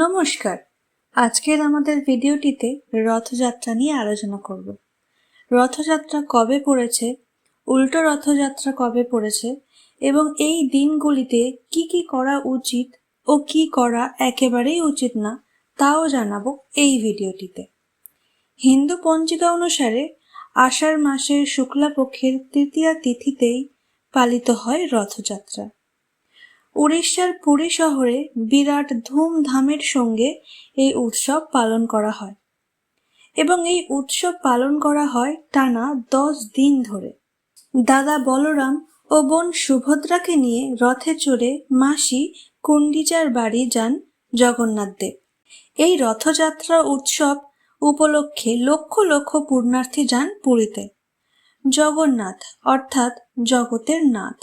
নমস্কার। আজকের আমাদের ভিডিওটিতে রথযাত্রা নিয়ে আলোচনা করব। রথযাত্রা কবে পড়েছে, উল্টো রথযাত্রা কবে পড়েছে, এবং এই দিনগুলিতে কি কি করা উচিত ও কি করা একেবারেই উচিত না, তাও জানাব এই ভিডিওটিতে। হিন্দু পঞ্জিকা অনুসারে আষাঢ় মাসের শুক্লাপক্ষের তৃতীয়া তিথিতেই পালিত হয় রথযাত্রা। উড়িষ্যার পুরী শহরে বিরাট ধুমধামের সঙ্গে এই উৎসব পালন করা হয় এবং এই উৎসব পালন করা হয় টানা দশ দিন ধরে। দাদা বলরাম ও বোন সুভদ্রাকে নিয়ে রথে চড়ে মাসি কুণ্ডিচার বাড়ি যান জগন্নাথ দেব। এই রথযাত্রা উৎসব উপলক্ষে লক্ষ লক্ষ পূর্ণার্থী যান পুরীতে। জগন্নাথ অর্থাৎ জগতের নাথ।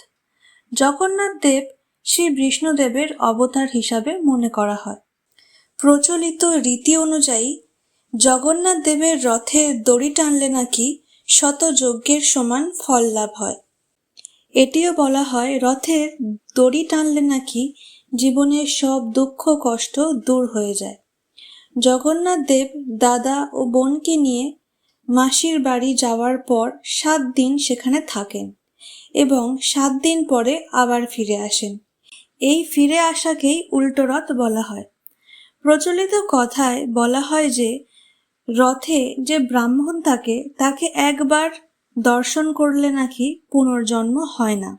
জগন্নাথ দেব শ্রী বিষ্ণুদেবের অবতার হিসাবে মনে করা হয়। প্রচলিত রীতি অনুযায়ী, জগন্নাথ দেবের রথে দড়ি টানলে নাকি শত যজ্ঞের সমান ফল লাভ হয়। এটিও বলা হয় রথের দড়ি টানলে নাকি জীবনের সব দুঃখ কষ্ট দূর হয়ে যায়। জগন্নাথ দেব দাদা ও বোনকে নিয়ে মাসির বাড়ি যাওয়ার পর সাত দিন সেখানে থাকেন এবং সাত দিন পরে আবার ফিরে আসেন। এই ফিরে আসাকেই উল্টো রথ বলা হয়। প্রচলিত কথায় বলা হয় যে, রথে যে ব্রাহ্মণ থাকে, তাকে একবার দর্শন করলে নাকি পুনর্জন্ম হয় না।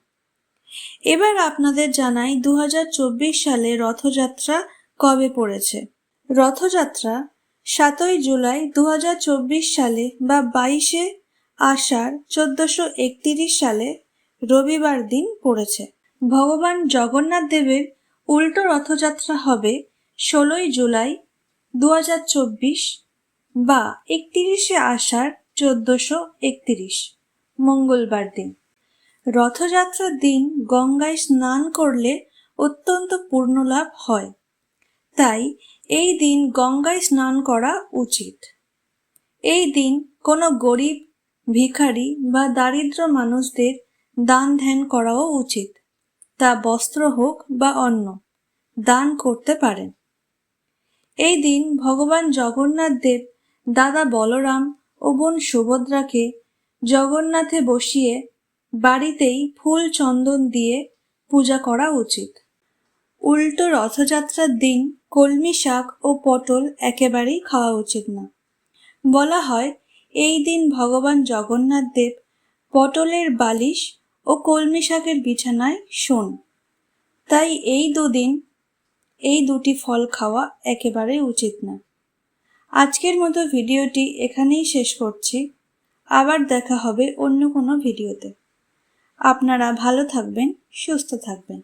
এবার আপনাদের জানাই দু হাজার চব্বিশ সালে রথযাত্রা কবে পড়েছে। রথযাত্রা সাতই জুলাই দু হাজার চব্বিশ সালে বা বাইশে আষাঢ় চোদ্দশো সালে রবিবার দিন পড়েছে। ভগবান জগন্নাথ দেবের উল্টো রথযাত্রা হবে ষোলোই জুলাই দু হাজার চব্বিশ বা একতিরিশে আষাঢ় চোদ্দশো একতিরিশ, মঙ্গলবার দিন। রথযাত্রার দিন গঙ্গায় স্নান করলে অত্যন্ত পূর্ণলাভ হয়। তাই এই দিন গঙ্গায় স্নান করা উচিত। এই দিন কোনো গরিব, ভিখারি বা দারিদ্র মানুষদের দান ধ্যান করাও উচিত। তা বস্ত্র হোক বা অন্ন, দান করতে পারেন। এই দিন ভগবান জগন্নাথ দেব দাদা বলরাম ও বোন সুভদ্রাকে জগন্নাথে বসিয়ে বাড়িতেই ফুল চন্দন দিয়ে পূজা করা উচিত। উল্টো রথযাত্রার দিন কলমি শাক ও পটল একেবারেই খাওয়া উচিত না। বলা হয়, এই দিন ভগবান জগন্নাথ দেব পটলের বালিশ ও কলমি শাকের বিছানায় শোন। তাই এই দুদিন এই দুটি ফল খাওয়া একেবারে উচিত না। আজকের মতো ভিডিওটি এখানেই শেষ করছি। আবার দেখা হবে অন্য কোনো ভিডিওতে। আপনারা ভালো থাকবেন, সুস্থ থাকবেন।